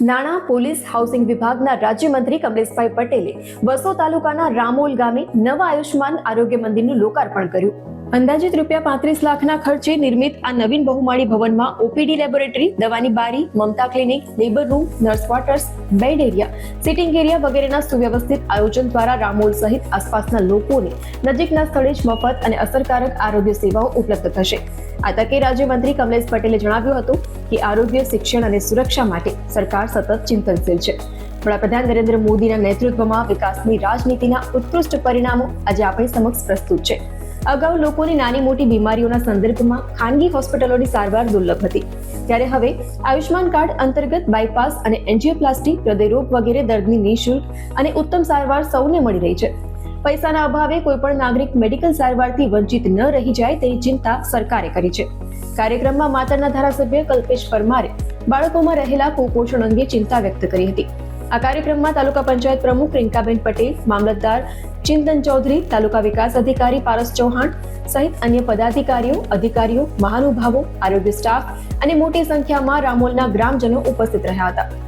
નાણાં, police housing વિભાગના રાજ્યમંત્રી કમલેશભાઈ પટેલે વસો તાલુકાના રામોલ ગામે નવા આયુષ્માન આરોગ્ય મંદિરનું લોકાર્પણ કર્યું. અંદાજિત રૂપિયા પાંત્રીસ લાખના ખર્ચે નિર્મિત આ નવીન બહુમાળી ભવનમાં ઓપીડી લેબોરેટરી, દવાની બારી, Mamata clinic, labour room, nurse quarters, bed area, sitting area વગેરેના સુવ્યવસ્થિત આયોજન દ્વારા રામોલ સહિત આસપાસના લોકોને નજીકના સ્થળે જ મફત અને અસરકારક આરોગ્ય સેવાઓ ઉપલબ્ધ થશે. આ તકે રાજ્યમંત્રી કમલેશ પટેલે જણાવ્યું હતું કે આરોગ્ય, શિક્ષણ અને સુરક્ષા માટે સરકાર સતત ચિંતનશીલ છે. વડાપ્રધાન નરેન્દ્ર મોદીના નેતૃત્વમાં વિકાસની રાજનીતિના ઉત્કૃષ્ટ પરિણામો આજે આપણી સમક્ષ પ્રસ્તુત છે. અગાઉ લોકોની નાની મોટી બીમારીઓના સંદર્ભમાં ખાનગી હોસ્પિટલોની સારવાર દુર્લભ હતી. ત્યારે હવે આયુષ્માન કાર્ડ અંતર્ગત બાયપાસ અને એન્જિયોપ્લાસ્ટી, હૃદયરોગ વગેરે દર્દની નિઃશુલ્ક અને ઉત્તમ સારવાર સૌને મળી રહી છે. પૈસાના અભાવે કોઈપણ નાગરિક મેડિકલ સારવારથી વંચિત ન રહી જાય તેની ચિંતા સરકારે કરી છે. કાર્યક્રમમાં માતરના ધારાસભ્ય કલ્પેશ પરમારે બાળકોમાં રહેલા કુપોષણ અંગે ચિંતા વ્યક્ત કરી હતી. આ કાર્યક્રમમાં તાલુકા પંચાયત પ્રમુખ રિંકાબેન પટેલ, મામલતદાર ચિંતન ચૌધરી, તાલુકા વિકાસ અધિકારી પારસ ચૌહાણ સહિત અન્ય પદાધિકારીઓ, અધિકારીઓ, મહાનુભાવો, આરોગ્ય સ્ટાફ અને મોટી સંખ્યામાં રામોલના ગ્રામજનો ઉપસ્થિત રહ્યા હતા.